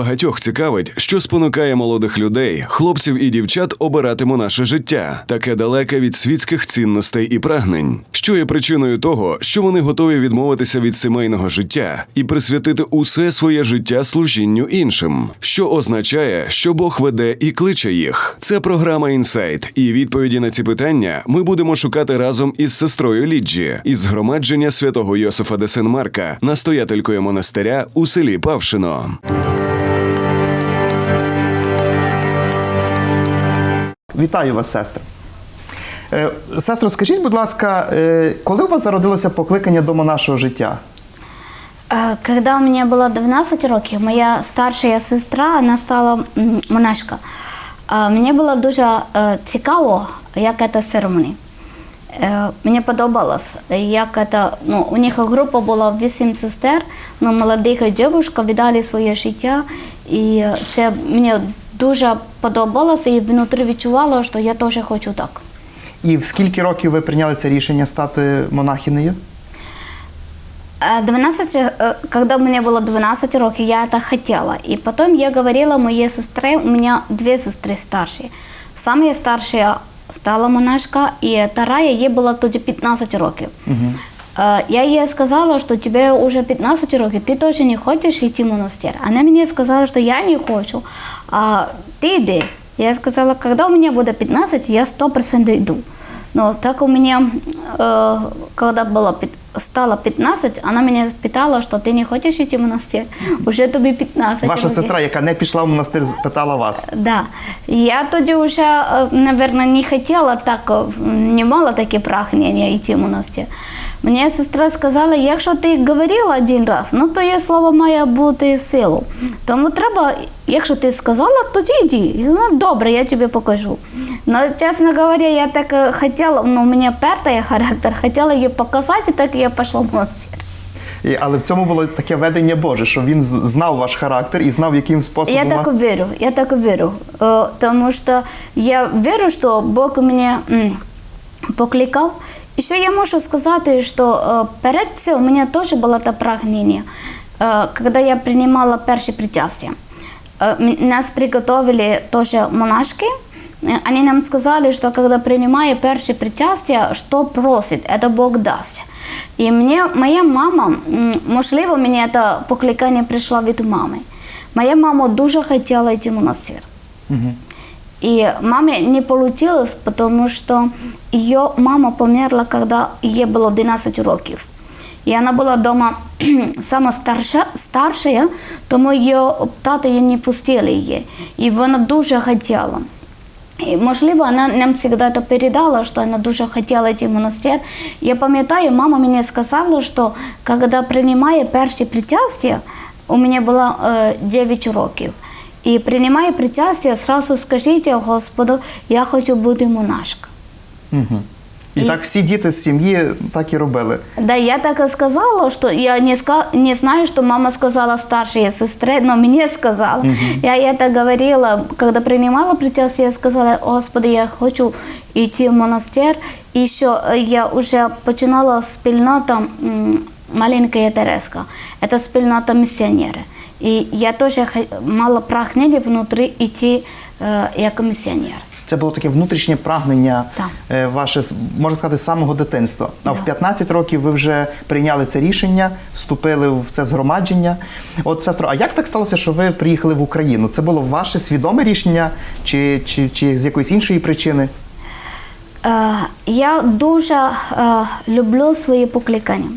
багатьох цікавить, що спонукає молодих людей, хлопців і дівчат обирати наше життя, таке далеке від світських цінностей і прагнень, що є причиною того, що вони готові відмовитися від сімейного життя і присвятити усе своє життя служінню іншим, що означає, що Бог веде і кличе їх. Це програма Інсайт, і відповіді на ці питання ми будемо шукати разом із сестрою Ліджі із згромадження святого Йосифа де Сен-Марка, настоятелькою монастиря у селі Павшино. Вітаю вас, сестри. Е, Сестро, скажіть, будь ласка, е, коли у вас зародилося покликання до монашого життя? Е, Когда мне было 12 років, моя старша сестра вона стала монашка. Мені було дуже цікаво, як це церемонія. Мені подобалось, як це, ну, у них група була вісім сестер, ну, молодих дівчинок віддали своє життя. І це мені дуже подобалося і внутрі відчувала, що я теж хочу так. І в скільки років ви прийняли це рішення стати монахинею? Э, 12, э, когда мне было 12 років, я это хотела. И потом я говорила моей сестре, у меня две сестры старшие. Самая старшая стала монашка, и вторая, ей было тоді 15 років. Э, Я їй сказала, що тебе вже 15 років, ти точно не хочеш йти в монастир. Вона мені сказала, що я не хочу, а ти йди. Я сказала, когда у меня будет 15, я 100% иду. Но так у меня, э, когда было, пят- стало 15, она меня питала, что ты не хочешь идти в монастир. Уже тобі 15 Ваша років. сестра, яка не пішла в монастир, питала вас. Да. Я тоді вже, е, наверное, не хотіла так, е, не мала таке прагнення йти в монастир. Мені сестра сказала, якщо ти говорила один раз, ну то є слово має бути силу. Тому треба, якщо ти сказала, тоді йди. Ну, добре, я тобі покажу. Ну, чесно говоря, я так е, хотіла, ну, у пертий характер, хотіла її показати, так я пішла в монастир. І, але в цьому було таке ведення Боже, що він знав ваш характер і знав, яким способом Я вас... так вірю, я так вірю. Е, Тому що я вірю, що Бог мене покликав. І що я можу сказати, що е, перед цим у мене теж було те прагнення, Е, коли я приймала перші причастя. Нас приготовили теж монашки. Е, Они нам сказали, что когда принимая першее причастие, что просит, это Бог даст. І мені, моя мама, м, можливо, мені це покликання прийшло від мами. Моя мама дуже хотіла йти в монастир. И маме не получилось, потому что ее мама померла, когда ей было 11 років. І вона була вдома сама старша, старша, тому її тато її не пустили її. І вона дуже хотіла. І, можливо, вона нам завжди це передала, що вона дуже хотіла йти монастир. Я пам'ятаю, мама мені сказала, що коли приймає перші причастя, у мене було е, 9 років. І приймає причастя, одразу скажіть Господу, я хочу бути монашка. Мгм. І, так всі діти з сім'ї так і робили. Да, я так и сказала, что я не, ска... не знаю, что мама сказала старшей сестре, но мне сказала. Я это говорила, когда принимала причастие, я сказала, Господи, я хочу идти в монастир. И еще э, я уже починала спільнота м, маленькая Тереска. Это спільнота миссионеры. И я тоже хо- мала прагнення внутри идти э, як миссионер. Це було таке внутрішнє прагнення Так. е, ваше, можна сказати, з самого дитинства. А в 15 років ви вже прийняли це рішення, вступили в це згромадження. От, сестро, а як так сталося, що ви приїхали в Україну? Це було ваше свідоме рішення чи, чи, чи з якоїсь іншої причини? Е, Я дуже е, люблю свої покликання.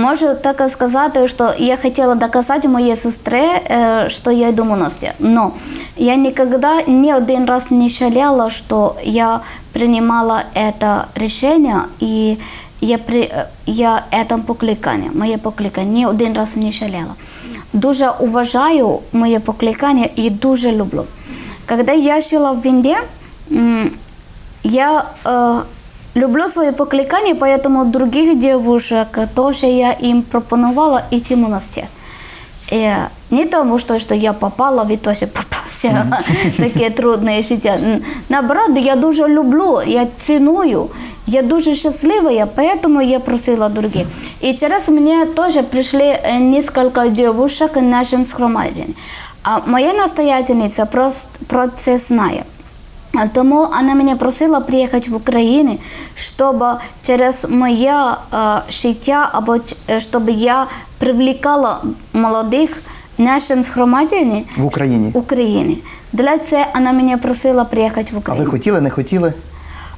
Можу так сказати, що я хотіла доказати моїй сестрі, е, що я йду в монастир. Но я никогда ни один раз не жалела, що я принимала это решение, и я, при, е, я это покликання, моє покликання, ні один раз не жалела. Дуже уважаю моє покликання і дуже люблю. Когда я жила в Вінді, м, я э, люблю свои покликания, поэтому других девушек тоже я им пропонувала идти в монастир. Е, не тому, що, що я попала, від того, що попався таке трудне життя. Н- Наоборот, я дуже люблю, я ціную, я дуже счастливая, поэтому я просила других. И через меня тоже пришли э, несколько девушек в нашем схромадении. А моя настоятельница просто про це знає. Тому вона мене просила приїхати в Україну, щоб через моє е, життя або е, щоб я привлекала молодих в нашому В Україні. України. Для цього вона мене просила приїхати в Україну. А ви хотіли, не хотіли?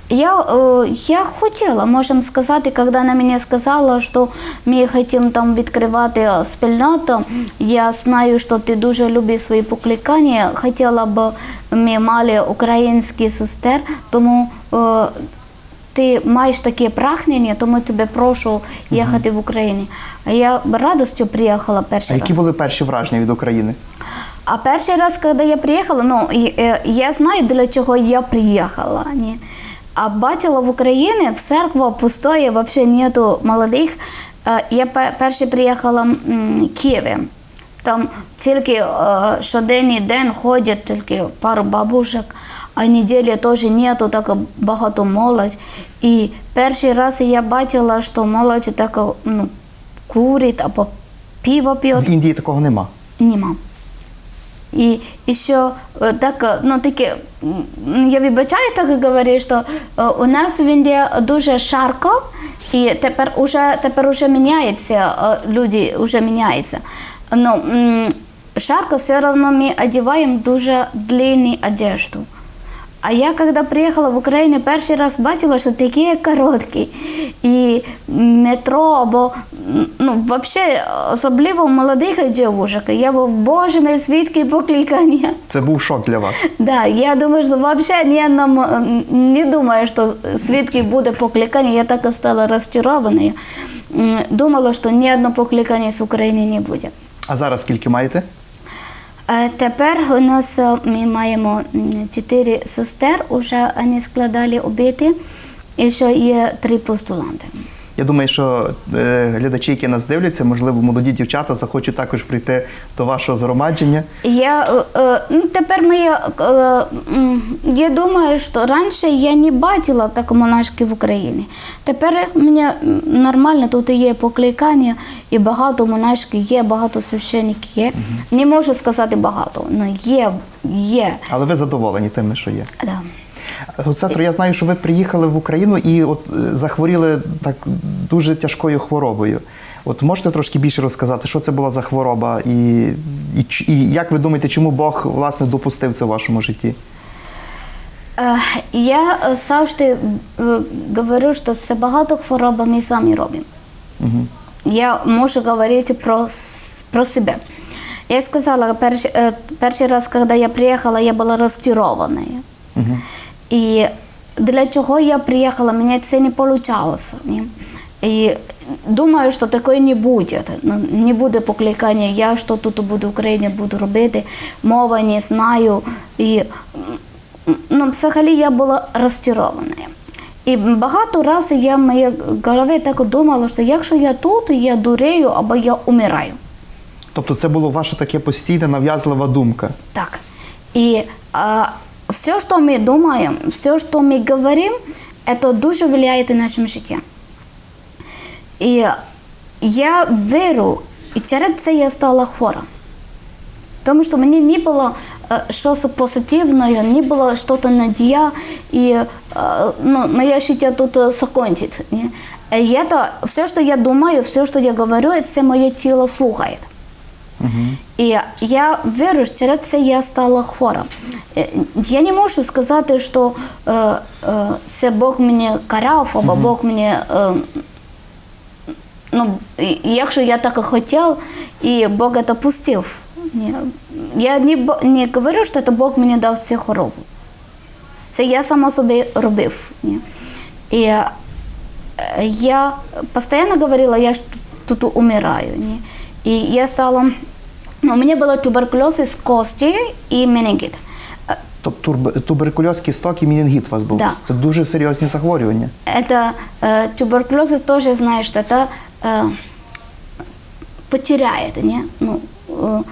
Я, э, я хотіла, можемо сказати, коли вона мені сказала, що ми хочемо там відкривати спільноту, я знаю, що ти дуже любиш свої покликання, хотіла б ми мали український сестер, тому е, ти маєш таке прагнення, тому тебе прошу їхати в Україну. А я б радістю приїхала А перший раз. які були перші враження від України? А перший раз, когда я приехала, ну, э, я знаю, для чего я приехала. Не? А бачила в Україні в церкву пустої, вообще нету молодих. Е, Я перше приїхала в Києві. Там тільки е, щоденний день ходять тільки пару бабушек, а неділі теж нету так багато молодь. І перший раз я бачила, що молодь так ну, курить або пиво п'є. В Індії такого нема. Нема. І, і що е, так, е, ну таке, я вибачаю, так говорю, що е, у нас в Індії дуже шарко, і тепер уже, тепер уже міняється, е, люди вже міняються. Ну, шарко все одно ми одягаємо дуже длинну одежду. А я, когда приехала в Україну, перший раз бачила, що такі короткі. І метро, або ну, вообще, особливо молодих дівчинок. Я був, боже мій, звідки покликання. Це був шок для вас. Да, я думаю, що вообще ні одному, не думаю, що звідки буде покликання. Я так і стала розчарованою. Думала, що ні одного покликання з України не буде. А зараз скільки маєте? Е, Тепер у нас е, ми маємо чотири сестер, уже вони складали обіти, і ще є три постуланти. Я думаю, що е, глядачі, які нас дивляться, можливо, молоді дівчата захочуть також прийти до вашого згромадження. Я, е, ну, тепер ми, е, я думаю, що раніше я не бачила так монашки в Україні. Тепер мені нормально, тут є покликання, і багато монашки є, багато священників є. Не можу сказати багато, але є, є. Але ви задоволені тим, що є. Да. От, я знаю, що ви приїхали в Україну і от е, захворіли так дуже тяжкою хворобою. От можете трошки більше розказати, що це була за хвороба, і, і, і як ви думаєте, чому Бог власне допустив це в вашому житті? Е, Я е, завжди е, говорю, що це багато хвороб ми самі робимо. Я можу говорити про, про себе. Я сказала, перший, е, перший раз, коли я приїхала, я була розчарована. І для чого я приїхала, мені це не вийшло. І думаю, що такої не буде. Ну, Не буде покликання, я що тут буду в Україні буду робити, мова не знаю. І, ну, взагалі я була розчарована. І багато разів я в моїй голові так думала, що якщо я тут, я дурею або я умираю. Тобто це було ваша таке постійна нав'язлива думка. Так. И а, все, что мы думаем, все, что мы говорим, это дуже влияет на нашем житті. І я вірю, і через це я стала хвора. Тому що мені не було е, щось позитивного, не було щось надія, і е, ну, моє життя тут е, закончить. Ні? І это, все, що я думаю, все, що я говорю, це моє тіло слухає. І я вірю, що через це я стала хвора. Е, Я не можу сказати, що е, е, це Бог мені карав, або Бог мені. Е, ну, якщо я так і хотів, і Бог це пустив. Ні. Я не, не говорю, що це Бог мені дав цю хворобу. Це я сама собі робив. Ні. І е, я постійно говорила, я тут, умираю. Ні. І я стала, у мене була туберкульоз із кості і менінгіт. Е, Тобто турб- туберкульоз кісток і менінгіт у вас був. Да. Це дуже серйозні захворювання. Это э, туберкулез тоже, знаешь, что это э, потеряет, не? Ну, э,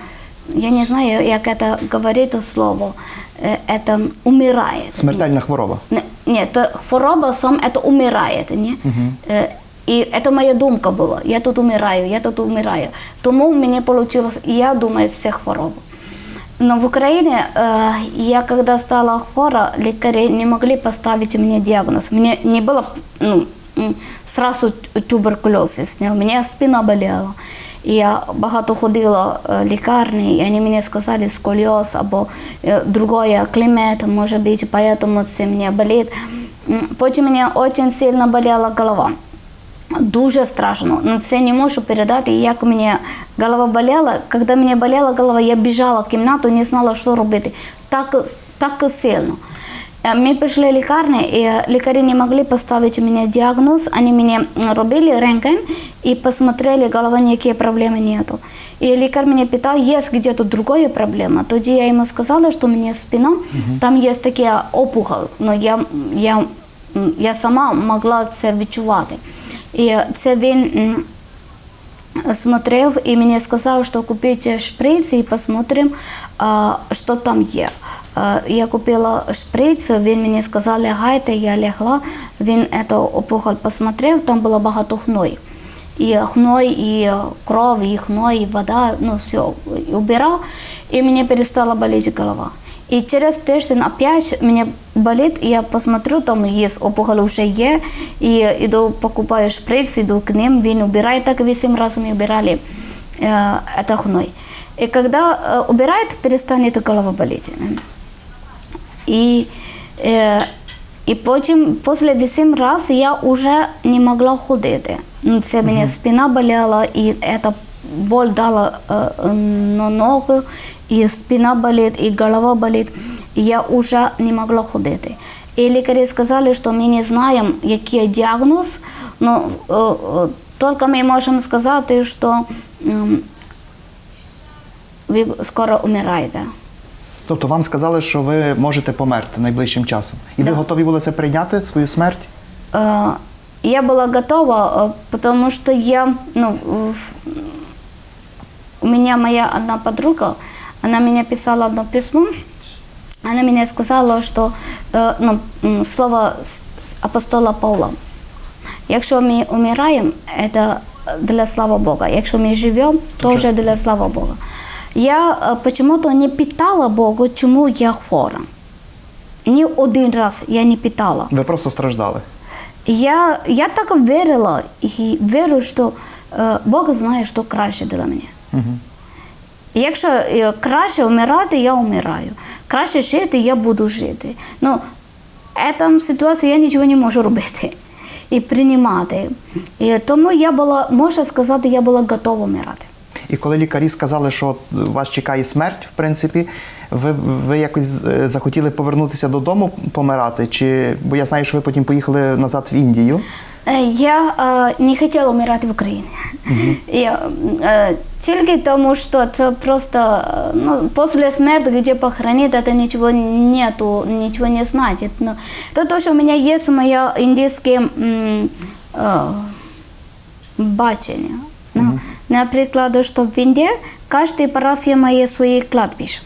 я не знаю, как это говорит то слово. Э, это умирает. Смертельна хвороба. Не, нет, э, хвороба сам это умирает, не? Э, И это моя думка була. Я тут умираю, я тут умираю. Тому у мене получилось, я думаю, це хвороба. Но в Украине э, я когда стала хвора, лекари не могли поставить мне диагноз. Мне не было ну, м, сразу туберкулез, у меня спина болела. І я багато ходила в лікарні, і вони мені сказали сколіоз або е, другое клімет, може бути, поэтому це мені болить. М, Потім мені дуже сильно боліла голова. Дуже страшно. Ну, це не можу передати, як мені голова боліла. Коли мені боліла голова, я біжала в кімнату, не знала, що робити. Так, так сильно. Е, Ми пішли в лікарню, і лікарі не могли поставити мені діагноз. Вони мені робили рентген і посмотрели, голова ніяких проблем нету. І лікар мене питав, є где-то другая проблема. Тоді я йому сказала, що у мене спина, там є таке опухоль, но я, я, я сама могла це відчувати. І це він смотрел и мне сказал, что купите шприц и посмотрим, что там є. Я купила шприц, він мені сказав, лягайте, я лягла, він эту опухоль посмотрел, там було багато гной. І гной, і кров, і гной, і вода, ну все, убирал, и мне перестала болеть голова. И через тиждень опять мне болит, и я посмотрю, там есть опухоль уже є, и иду покупаю шприц, иду к ним, він убирает, так вісім разів ми убирали э, это гной. И когда э, убирает, перестанет голова болеть. І, е, і потім, після вісім разів, я вже не могла ходити. Ну, Це мені спина боліла, і ця боль дала е, е, на ногу, і спина болить, і голова болить. І я вже не могла ходити. І лікарі сказали, що ми не знаємо, який діагноз, але е, е, тільки ми можемо сказати, що м, ви скоро умираєте. Тобто вам сказали, що ви можете померти найближчим часом. І ви Да. готові були це прийняти, свою смерть? Э, Я была готова, э, потому что я, ну, э, у меня моя одна подруга, она мне писала одно письмо, она мне сказала, что э, ну, м, слово с- с апостола Павла. Якщо ми умираємо, це для слава Бога. Якщо ми живемо, теж для слава Бога. Я е, почему-то не питала Богу, чому я хвора. Ні один раз я не питала. Ви просто страждали. Я, я так вірила і вірю, що е, Бог знає, що краще для мене. І Якщо е, краще вмирати, я вмираю. Краще жити, я буду жити. Ну, в цій ситуації я нічого не можу робити і приймати. І тому я була, можна сказати, я була готова вмирати. І коли лікарі сказали, що вас чекає смерть, в принципі, ви, ви якось е, захотіли повернутися додому помирати? Чи бо я знаю, що ви потім поїхали назад в Індію. Е, Я е, не хотіла вмирати в Україні. Я, е, тільки тому, що це просто е, ну, після смерті, де похоронити, це нічого нету, нічого не значить. Ну, то, то, що у мене є моє індійське е, бачення. Ну, Наприклад, що в Індії кожна парафія має свої кладбище.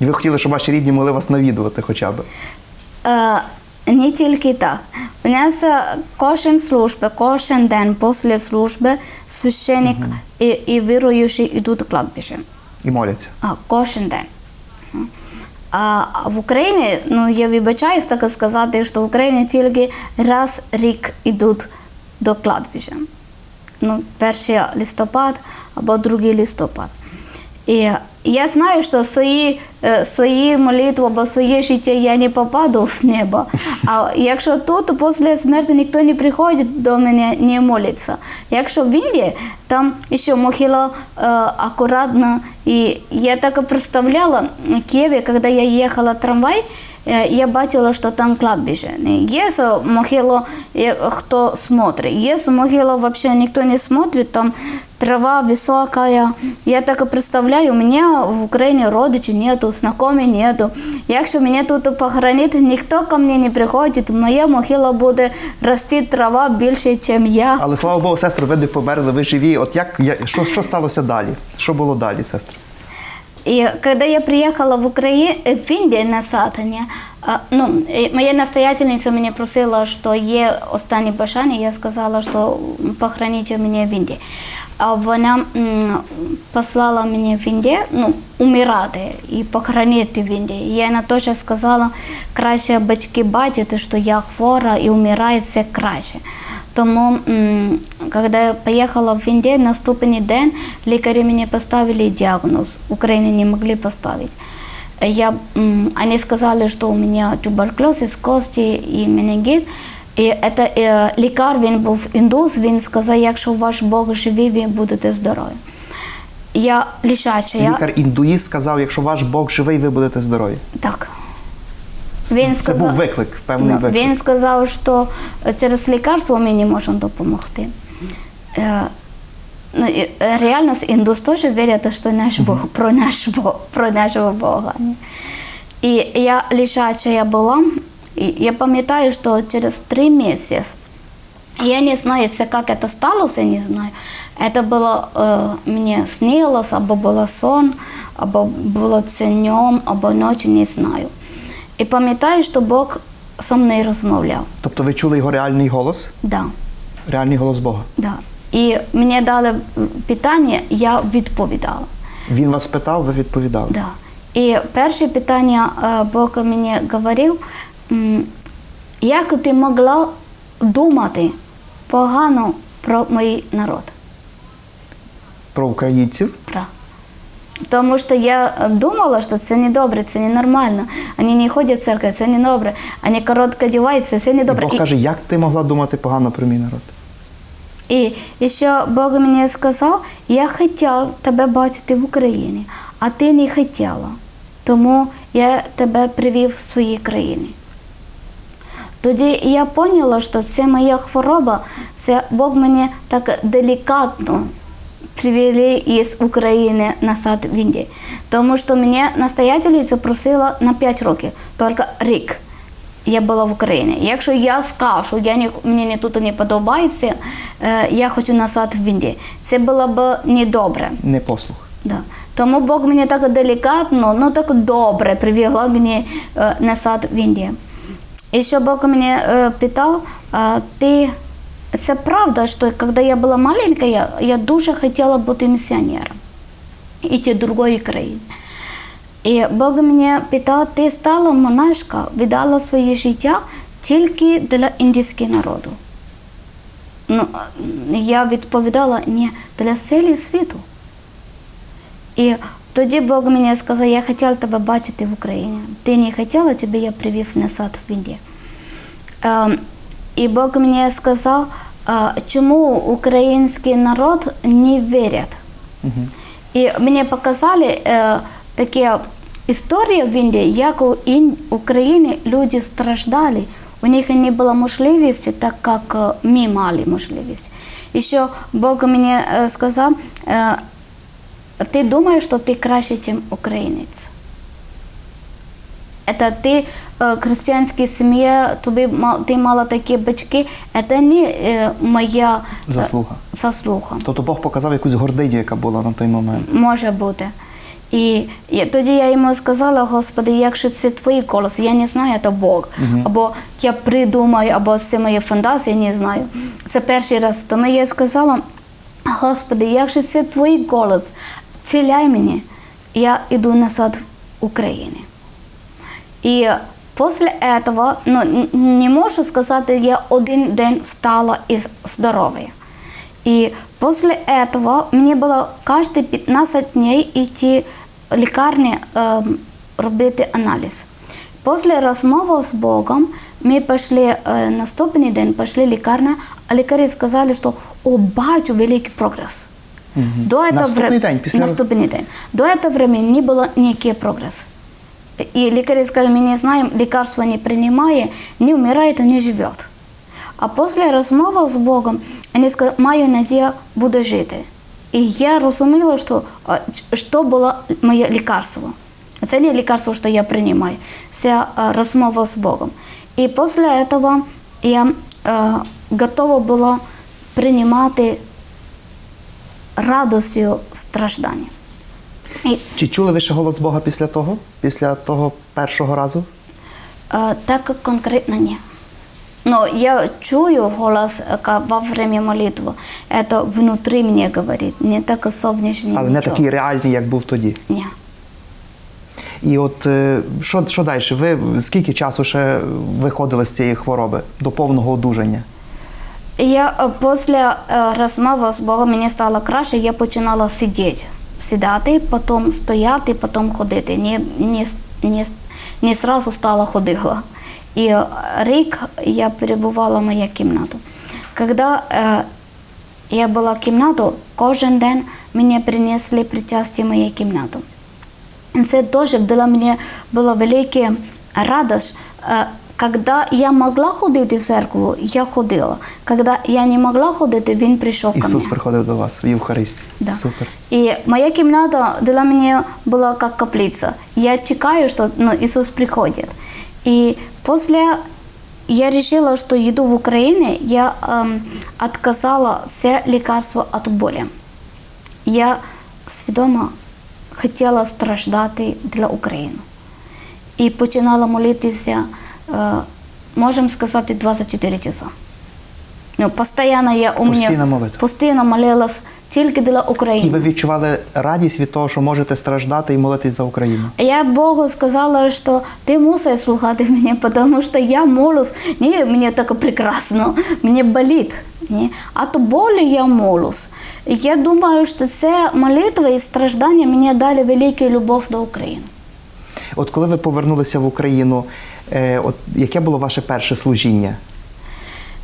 І ви хотіли, щоб ваші рідні могли вас навідувати хоча б. Е, Не тільки так. У нас кожен служба, кожен день після служби священник і, і віруючі йдуть в кладбище. І моляться. А, кожен день. А а в Україні, ну я вибачаюсь так сказати, що в Україні тільки раз рік йдуть до кладбища. Ну, 1 листопад або 2 листопад. І я знаю, що свої, свої молитви або своє життя я не попаду в небо. А якщо тут після смерті ніхто не приходить до мене, не молиться. Якщо в Індії, там ще могила е, акуратно. І я так представляла в Києві, коли я їхала трамвай, е, я бачила, що там кладбище. Є могила, е, хто смотрит. Є могила, вообще ніхто не смотрит, там трава високая. Я так и представляю, у меня в Украине родичей нету, знакомых нету. Якщо мене тут похоронити, ніхто ко мне не приходить, моя могила буде рости трава більше, ніж я. Але слава Богу, сестра, ви не померли, ви живі. От як я- що, що сталося далі? Що було далі, сестра? І когда я приїхала в Україну в Індію на Сатане, А, ну, е, моя настоятельниця мені просила, що є останні бажання, я сказала, що похороніть мене в Індії. А вона послала мене в Індію, ну, умирати і похоронити в Індії. Я на той час сказала, краще батьки бачити, що я хвора і вмираю, це краще. Тому, коли я поїхала в Індію, наступний день лікарі мені поставили діагноз. В Україні не могли поставити. Я, они сказали, что у меня туберкулез кості і менінгіт. І это, е, лікар, він був індус, він сказав, якщо ваш Бог живий, ви будете здорові. Я лишача, я Лікар індуїст сказав, якщо ваш Бог живий, ви будете здорові. так. Він Це був виклик, певний виклик. Він сказав, що через лікарство ми не можемо допомогти. Ну, е, реально індус теж вірять, що наш Бог про наш Бог, про нашого Бога. І я лежача я була, і я пам'ятаю, що через три місяці я не знаю, це як це сталося, не знаю. Це було е, мені снилось, або було сон, або було це днем, або ночі, не знаю. І пам'ятаю, що Бог зі мною розмовляв. Тобто ви чули його реальний голос, Да, реальний голос Бога. да. І мені дали питання, я відповідала. Він вас питав, ви відповідали. Да. І перше питання е, Бог мені говорив, як ти могла думати погано про мій народ? Про українців. Про. Тому що я думала, що це не добре, це не нормально. Вони не ходять в церкву, це не добре. Вони коротко одягаються, це не І добре. Бог каже, як ти могла думати погано про мій народ? І ще Бог мені сказав, я хотів тебе бачити в Україні, а ти не хотіла. Тому я тебе привів в свої країни. Тоді я поняла, що це моя хвороба, це Бог мені так делікатно привели із України назад в Індію. Тому що мене настоятельниця просила на 5 років, тільки рік я була в Україні. Якщо я скажу, що я не, мені не тут не подобається, е, я хочу назад в Індію, це було б недобре. Не послух. Да. Тому Бог мені так делікатно, ну так добре привела мені е, назад в Індію. І що Бог мені е, питав, а, ти, це правда, що коли я була маленька, я, я дуже хотіла бути місіонером. Іти в другої країни. І Бог мене питав, ти стала монашка, віддала своє життя тільки для індійського народу. Ну, я відповідала, ні, для цілого світу. І тоді Бог мені сказав, я хотіла тебе бачити в Україні. Ти не хотіла, тебе я привів назад в Індію. Ем, і Бог мені сказав, чому український народ не вірить. І мені показали е, такі історії в Індії, як у Ін- Україні люди страждали. У них не було можливості, так як е, ми мали можливість. І що Бог мені е, сказав, е, ти думаєш, що ти краще, ніж українець. Это ти християнській сім'ї, тобі ти мала такі батьки, це не моя Заслуга. заслуга. Тобто Бог показав якусь гординю, яка була на той момент. Може бути. І, тоді я йому сказала, Господи, якщо це твої голос, я не знаю, це Бог. Або я придумаю, або це мої фантазії, не знаю. Це перший раз. Тому я сказала, Господи, якщо це твій голос, ціляй мені, я йду назад в Україну. І після этого, ну, не можу сказати, я один день стала із здоровою. І після этого мені було кожні 15 днів йти в лікарню ем, робити аналіз. Після розмови з Богом ми пішли е, наступний день, пішли в лікарню, а лікарі сказали, що о, бачу великий прогрес. До этого Наступний вре- день, після- Наступний день. До этого времени не було ніякий прогрес. І лікарі скажуть, ми не знаємо, лікарство не приймає, не вмирає, не живе. А після розмови з Богом, вони сказали, маю надію, буде жити. І я розуміла, що, а, що було моє лікарство. Це не лікарство, що я приймаю, це а, розмова з Богом. І після цього я е, готова була приймати радістю страждання. І Чи чули ви ще голос Бога після того? Після того першого разу? Э, так конкретно нет. Но я чую голос э, ка- во время молитвы. Это внутри мне говорит, не так совнешний Але не такий реальний, як був тоді. Не. І от е, що, що далі? Ви скільки часу ще виходили з цієї хвороби до повного одужання? Я е, після е, розмови з Богом мені стало краще, я починала сидіти. Сідати, потім стояти, потім ходити. Не, не, не, не сразу стала ходила. І рик рік я перебувала в моей кімнаті. Коли э, я була в кімнаті, кожен день мені принесли причастие в моїй кімнаті. Це теж для мене була велика радость. Е, Когда я могла ходити в церкву, я ходила. Когда я не могла ходити, він прийшов ко Ісус приходив до вас в Євхаристії. Да. Супер. І моя кімната для мене була як каплиця. Я чекаю, що ну, Ісус приходить. І після я вирішила, що їду в Україну, я ем, відказала все лікарство від болі. Я свідомо хотіла страждати для України. І починала молитися, е, можемо сказати, 24 часа. Ну, постійно я у мене Постійна молитва. постійно молилась тільки для України. І ви відчували радість від того, що можете страждати і молитись за Україну. Я Богу сказала, що ти мусиш слухати мене, тому що я молюсь. Не мені так прекрасно, мені болить. Ні. А то болі я молюсь. Я думаю, що це молитва і страждання мені дали велику любов до України. От коли ви повернулися в Україну, е, от яке було ваше перше служіння?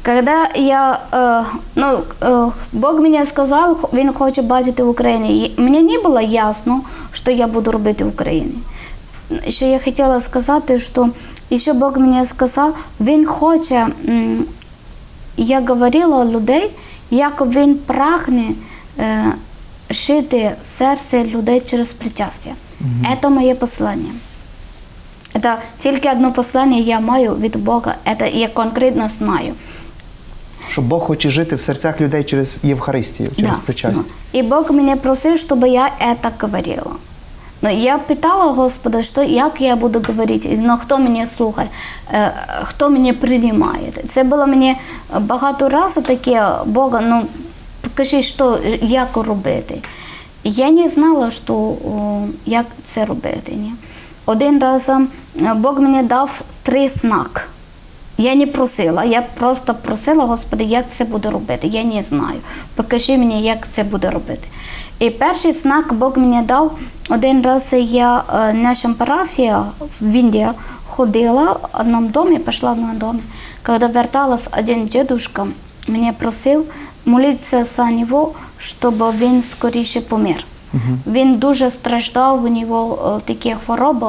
Когда я, э, ну, э, Бог мені сказав, він хоче бачити в Україні. Мені не було ясно, що я буду робити в Україні. Що я хотіла сказати, що ще Бог мені сказав, він хоче, я говорила людей, як він прагне е, шити серце людей через причастя. Це моє послання. Это тільки одне послання я маю від Бога, це я конкретно знаю. Що Бог хоче жити в серцях людей через Євхаристію, через причастя. Ну, И Бог меня просил, чтобы я это говорила. Но я питала Господа, що, як я буду говорити, ну, хто мене слухає, е, хто мене приймає. Це було мені багато разів таке, Бога, ну, покажи, що, як робити. Я не знала, що, о, як це робити. Ні. Один раз е, Бог мені дав три знаки. Я не просила, я просто просила, Господи, як це буде робити. Я не знаю. Покажи мені, як це буде робити. І перший знак Бог мені дав. Один раз я е, наша парафія в Індії ходила в одному домі, пішла в одному домі. Коли верталась один дедушка, мене просив молитися за нього, щоб він скоріше помер. Він дуже страждав, у нього е, такі хвороби.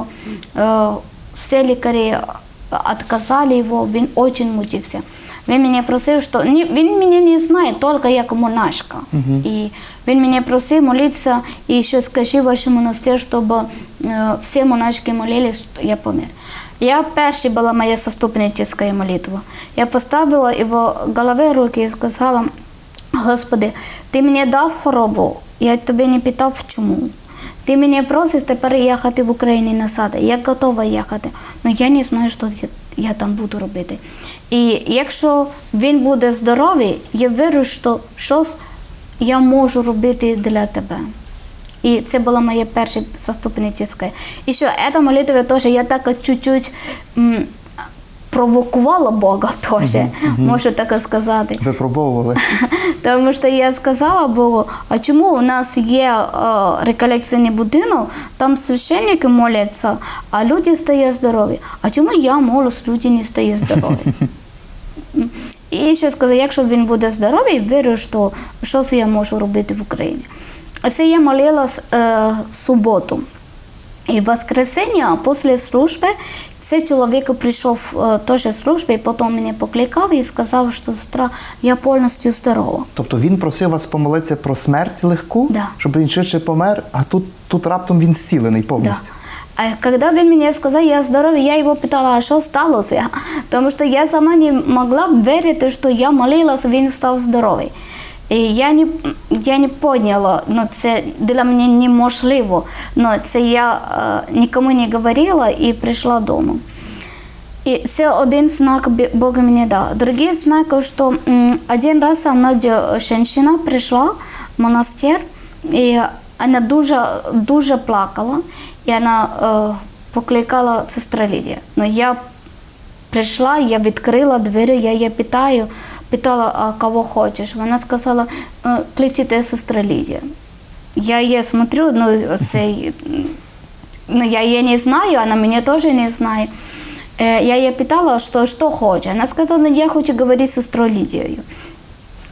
Е, Всі лікарі отказали його, він дуже мучився. Він мене просив, що ні, він мене не знає, тільки як монашка. І він мене просив молитися і ще скажи вашому монастирю, щоб е, всі монашки молились, що я помер. Я перша була моя заступницька молитва. Я поставила його голови руки і сказала, Господи, ти мені дав хворобу, я тобі не питав чому. Ти мене просиш тепер їхати в Україну назад. Я готова їхати. але я не знаю, що я, там буду робити. І якщо він буде здоровий, я вірю, що щось я можу робити для тебе. І це була моя перша заступницька. І що ця молитва теж, я так чуть-чуть провокувала Бога теж, можу так сказати. Випробовували. Тому що я сказала Богу, а чому у нас є е, реколекційний будинок, там священники моляться, а люди стають здорові. А чому я молюсь, люди не стають здорові? І ще сказав, якщо він буде здоровий, вірю, що щось я можу робити в Україні. А Це я молилась е, суботу. І в воскресенье після служби цей чоловік прийшов е, теж з служби, і потім мене покликав і сказав, що сестра, я повністю здорова. Тобто він просив вас помолитися про смерть легку, Да. щоб він швидше помер, а тут, тут раптом він зцілений Да. А коли він мені сказав, я здоровий, я його питала, а що сталося? Тому що я сама не могла вірити, що я молилась, він став здоровий. І я не, я не поняла, ну це для мене неможливо. Ну, це я е, нікому не говорила і прийшла додому. И це один знак Бог мне дал. Другие знаки, что м, один раз одна женщина пришла в монастырь, и она дуже, дуже плакала, і вона е, покликала сестра Лідія. Но я прийшла, я відкрила двері, я її питаю, питала, а кого хочеш. Вона сказала, «Е, кличте сестра Лідія. Я її смотрю, ну, цей, ну, я її не знаю, она мене теж не знает. Э, Я її питала, що, що хоче. Вона сказала, ну, я хочу говорити з сестрою Лидією.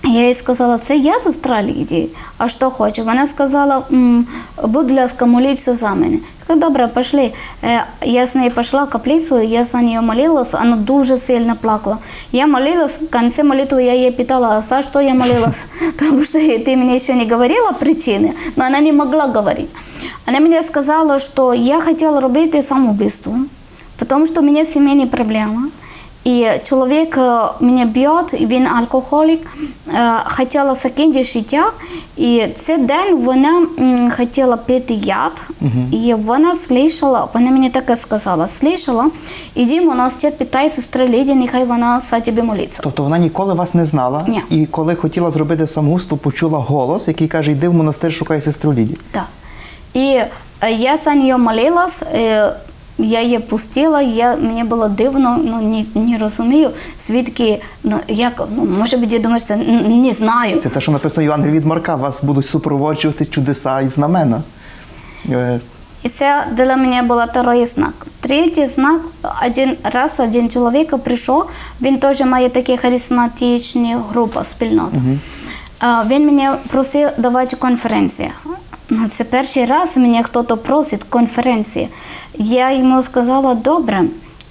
Я їй сказала, це я сестра Лідії, а що хоче? Вона сказала, «М, будь ласка, моліться за мене. Я кажу, добре, пішли. Е, Я з нею пішла в каплицю, я за нею молилась, вона дуже сильно плакала. Я молилась, в конце молитвы я ей питала, «А за что я молилась? Потому что ты мне еще не говорила причины, но она не могла говорить. Она мне сказала, что я хотела робити самоубийство, потому что у меня семейные проблемы. І чоловік е, мене б'є, він алкоголік, е, хотіла закінчити життя. І цей день вона хотіла пити яд, і вона слышала, вона мені таке сказала, слышала, іди в монастир, питай сестри Ліді, нехай вона за тебе молиться. Тобто вона ніколи вас не знала, Ні. і коли хотіла зробити самогубство, почула голос, який каже: йди в монастир, шукай сестру Лідію. Да. І е, я за нею молилась, е, я її пустила, я, мені було дивно, ну не, не розумію, звідки, ну, як, ну, може бути, я думаю, що це не знаю. Це те, що написано Євангелії від Марка, вас будуть супроводжувати чудеса і знамена. Е, І це для мене був второй знак. Третій знак, один раз один чоловік прийшов, він теж має такі харизматичні групи, спільноти. А, Він мене просив давати конференції. Ну, Це перший раз мене хтось просить конференції. Я йому сказала добре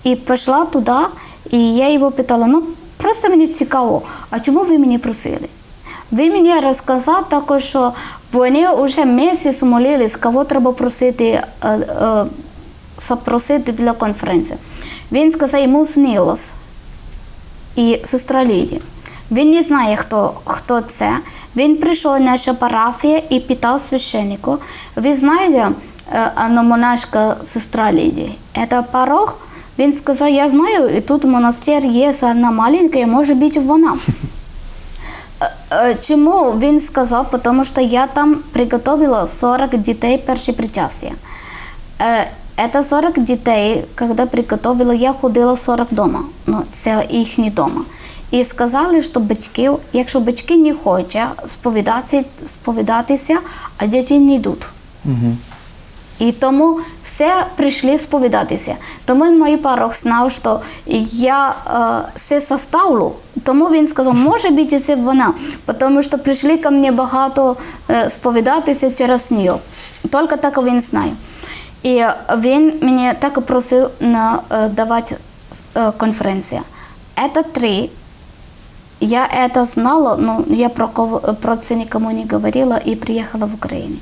і пішла туди, і я його питала, ну просто мені цікаво, а чому ви мене просили? Він мені розказав також, що вони вже місяць молились, кого треба просити, е, е, запросити для конференції. Він сказав, йому снилось. І сестра Ліді. Він не знає, хто, хто це. Він прийшов в нашу парафію і питав священнику, ви знаєте, е, ну, монашка сестра Лідії, це порог? Він сказав, я знаю, і тут монастир є одна маленька, може бути вона. Е, е, Чому він сказав? Тому що я там приготовила 40 дітей перші причастя. Это 40 дітей, коли приготовила, я ходила 40 дома. Ну, це їхні дома. І сказали, що батьків, якщо батьки не хочуть сповідатися, сповідатися, а діти не йдуть. І тому все прийшли сповідатися. Тому мій парох знав, що я е, все составлю. Тому він сказав, може бути це вона, тому що прийшли ко мені багато е, сповідатися через неї. Тільки так він знає. І він мені так просив на, е, давати е, конференцію. Це три я это знала, но я про, кого- про це никому не говорила и приехала в Украину.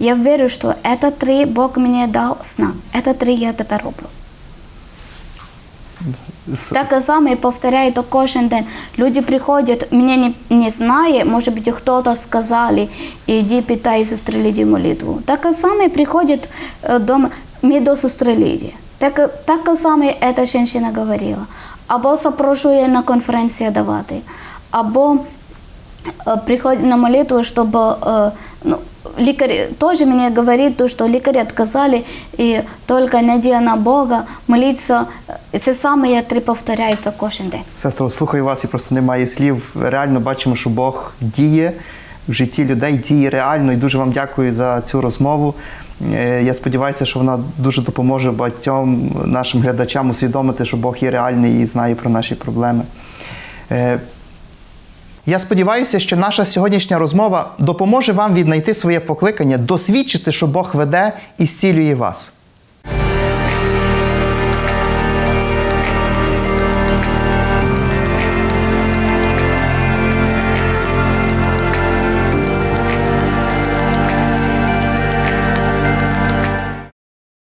Я верю, что это три Бог мне дал знак. Это три я тепер роблю. с- Так само і повторяю то кожен день. Люди приходять, мене не, не знає, може бути, хто-то сказали, іди питай сестри Ліді молитву. Так само приходять е, дома, ми до сестри Ліді. Так, так само ця жінка говорила. Або запрошує на конференцію давати, або э, приходит на молитву, чтобы э, ну, лекарь тоже мне говорит, то, что лекари отказали, и только надія на Бога, молиться. Це саме я три повторяю то кожен день. Сестро, слухаю вас і просто немає слів. Реально бачимо, що Бог діє в житті людей, діє реально. І дуже вам дякую за цю розмову. Е, Я сподіваюся, що вона дуже допоможе багатьом нашим глядачам усвідомити, що Бог є реальний і знає про наші проблеми. Е, Я сподіваюся, що наша сьогоднішня розмова допоможе вам віднайти своє покликання, досвідчити, що Бог веде і зцілює вас.